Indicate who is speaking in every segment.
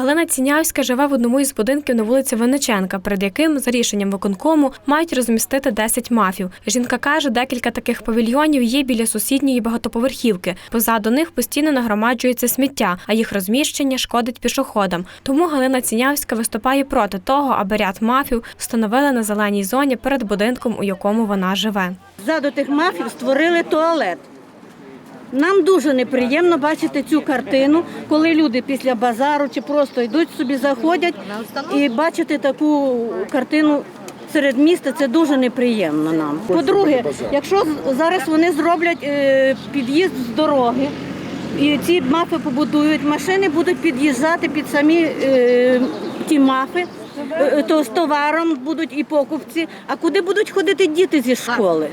Speaker 1: Галина Цінявська живе в одному із будинків на вулиці Винниченка, перед яким, за рішенням виконкому, мають розмістити 10 мафів. Жінка каже, декілька таких павільйонів є біля сусідньої багатоповерхівки. Позаду них постійно нагромаджується сміття, а їх розміщення шкодить пішоходам. Тому Галина Цінявська виступає проти того, аби ряд мафів встановили на зеленій зоні перед будинком, у якому вона живе.
Speaker 2: Ззаду тих мафів створили туалет. Нам дуже неприємно бачити цю картину, коли люди після базару чи просто йдуть собі, заходять і бачити таку картину серед міста це дуже неприємно нам. По-друге, якщо зараз вони зроблять е, під'їзд з дороги, і ці мафи побудують, машини будуть під'їжджати під самі е, ті мафи, то з товаром будуть і покупці. А куди будуть ходити діти зі школи?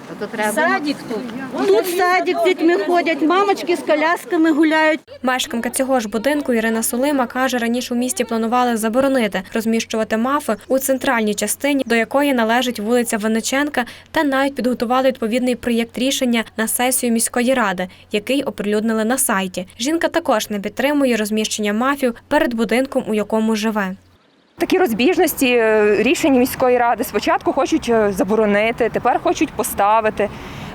Speaker 3: Садик тут.
Speaker 2: Тут садик дітьми ходять, мамочки з колясками гуляють.
Speaker 1: Мешканка цього ж будинку Ірина Солима каже, раніше у місті планували заборонити розміщувати мафи у центральній частині, до якої належить вулиця Винниченка, та навіть підготували відповідний проєкт рішення на сесію міської ради, який оприлюднили на сайті. Жінка також не підтримує розміщення мафів перед будинком, у якому живе.
Speaker 4: Такі розбіжності е, рішень міської ради спочатку хочуть е, заборонити, тепер хочуть поставити.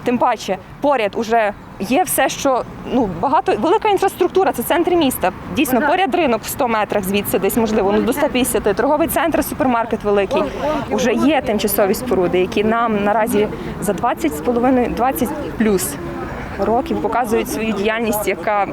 Speaker 4: Тим паче, поряд уже є все, що ну багато велика інфраструктура, це центр міста. Дійсно, поряд ринок в 100 метрах звідси, десь можливо, ну до 150, торговий центр, супермаркет великий. Уже є тимчасові споруди, які нам наразі за 20 з половиною 20 плюс років показують свою діяльність, яка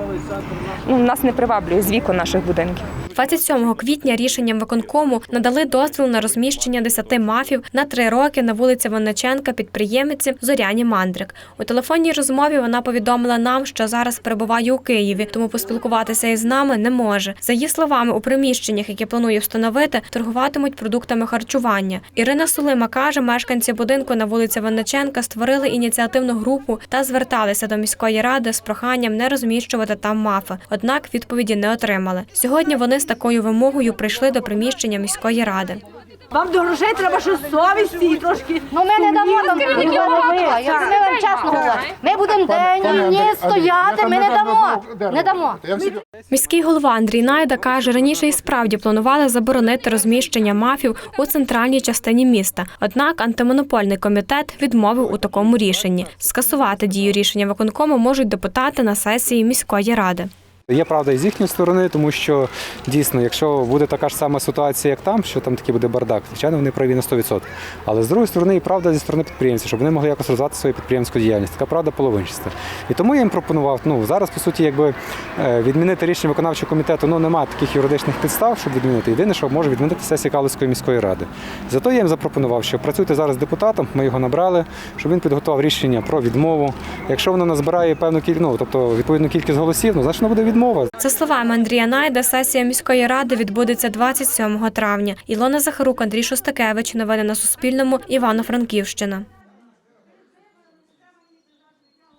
Speaker 4: ну нас не приваблює з віку наших будинків.
Speaker 1: 27 квітня рішенням виконкому надали дозвіл на розміщення 10 мафів на три роки на вулиці Винниченка підприємиці Зоряні Мандрик. У телефонній розмові вона повідомила нам, що зараз перебуває у Києві, тому поспілкуватися із нами не може. За її словами, у приміщеннях, які планує встановити, торгуватимуть продуктами харчування. Ірина Сулима каже, мешканці будинку на вулиці Винниченка створили ініціативну групу та зверталися до міської ради з проханням не розміщувати там мафи. Однак відповіді не отримали. Сьогодні вони такою вимогою прийшли до приміщення міської ради.
Speaker 3: Вам до грошей треба щось совісті і трошки.
Speaker 5: Ну ми не дамо там голови. Я вам чесно говорю. Ми будемо день і ні стояти, ми не дамо. Не дамо.
Speaker 1: Міський голова Андрій Найда каже, раніше і справді планували заборонити розміщення мафів у центральній частині міста. Однак антимонопольний комітет відмовив у такому рішенні. Скасувати дію рішення виконкому можуть депутати на сесії міської ради.
Speaker 6: Є правда і з їхньої сторони, тому що дійсно, якщо буде така ж сама ситуація, як там, що там такий буде бардак, звичайно, вони праві на 100%. Але з другої сторони, і правда зі сторони підприємців, щоб вони могли якось розвивати свою підприємську діяльність. Така правда половинчаста. І тому я їм пропонував, ну зараз по суті, якби е, відмінити рішення виконавчого комітету, ну немає таких юридичних підстав, щоб відмінити. Єдине, що може відмінити сесія Калицької міської ради. Зато я їм запропонував, що працюйте зараз з депутатом, ми його набрали, щоб він підготував рішення про відмову. Якщо воно назбирає певну кількість, ну, тобто відповідну кількість голосів, ну значить воно буде відмова.
Speaker 1: За словами Андрія Найда, сесія міської ради відбудеться 27 травня. Ілона Захарук, Андрій Шостакевич. Новини на Суспільному. Івано-Франківщина.